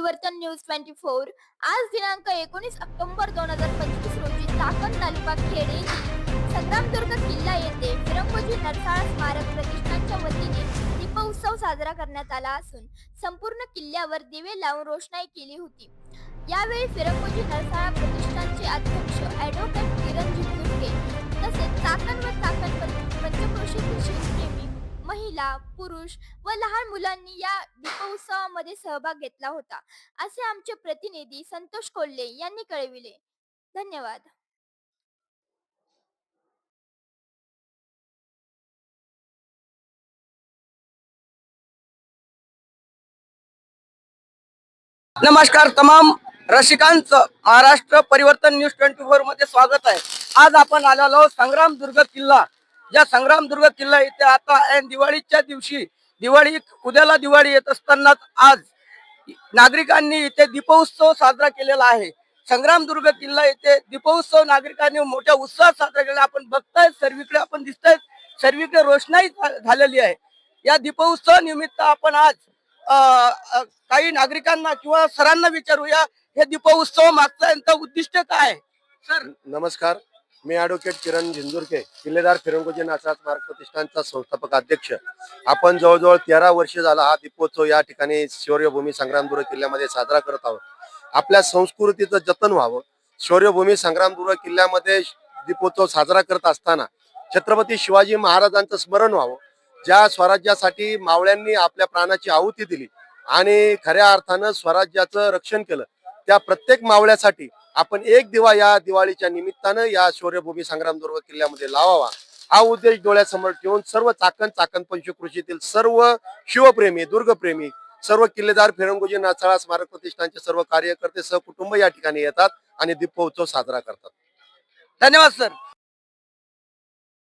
News twenty four. आज दिनांक एकोणीस ऑक्टोबर दोन हजार पंचवीस रोजी चाकण तालुका खेड येथील संग्रामदुर्ग किल्ला येथे फिरंगोजी नरसाळा स्मारक प्रतिष्ठानच्या वतीने दीपोत्सव साजरा करण्यात आला असून संपूर्ण किल्ल्यावर दिवे लावून रोषणाई केली होती. यावेळी फिरंगोजी नरसाळा प्रतिष्ठानचे अध्यक्ष ॲडव्होकेट किरण झिंजुर्गे महिला पुरुष व लहान मुलांनी या दीपोत्सवामध्ये सहभाग घेतला होता. असे आमचे प्रतिनिधी संतोष कोल्हे यांनी कळविले. धन्यवाद. नमस्कार तमाम रसिकांचं महाराष्ट्र परिवर्तन न्यूज ट्वेंटी फोरमध्ये स्वागत आहे. आज आपण आलेलो संग्राम दुर्ग किल्ला या संग्रामदुर्ग किल्ला इथे आता ऐन दिवाळीच्या दिवशी दिवाळी उद्याला दिवाळी येत असतानाच आज नागरिकांनी इथे दीपोत्सव साजरा केलेला आहे. संग्रामदुर्ग किल्ला येथे दीपोत्सव नागरिकांनी मोठ्या उत्साहात साजरा केला आपण बघताय सर्वीकडे आपण दिसतोय सर्वीकडे रोषणाई झालेली आहे. या दीपोत्सव निमित्त आपण आज काही नागरिकांना किंवा सरांना विचारूया. हे दीपोत्सव मागचं यांचं उद्दिष्ट काय आहे? सर. नमस्कार. मी ॲडव्होकेट किरण झिंजुरके किल्लेदार फिरंगोजी नाचा मार्ग प्रतिष्ठानचा संस्थापक अध्यक्ष. आपण जवळजवळ तेरा वर्ष झाला हा दीपोत्सव या ठिकाणी शौर्यभूमी संग्रामदुर्ग किल्ल्यामध्ये साजरा करत आहोत. आपल्या संस्कृतीचं जतन व्हावं. शौर्यभूमी संग्रामदुर्ग किल्ल्यामध्ये दीपोत्सव साजरा करत असताना छत्रपती शिवाजी महाराजांचं स्मरण व्हावं. ज्या स्वराज्यासाठी मावळ्यांनी आपल्या प्राणाची आहुती दिली आणि खऱ्या अर्थानं स्वराज्याचं रक्षण केलं. त्या प्रत्येक मावळ्यासाठी आपण एक दिवा या दिवाळीच्या निमित्तानं या शौर्यभूमी संग्रामदुर्ग किल्ल्यामध्ये लावावा. हा उद्देश डोळ्यासमोर ठेवून सर्व चाकण चाकण पंचकृषीतील सर्व शिवप्रेमी दुर्गप्रेमी सर्व किल्लेदार फिरंगोजी नाचाळा स्मारक प्रतिष्ठानचे सर्व कार्यकर्ते सहकुटुंब या ठिकाणी येतात आणि दीपोत्सव साजरा करतात. धन्यवाद सर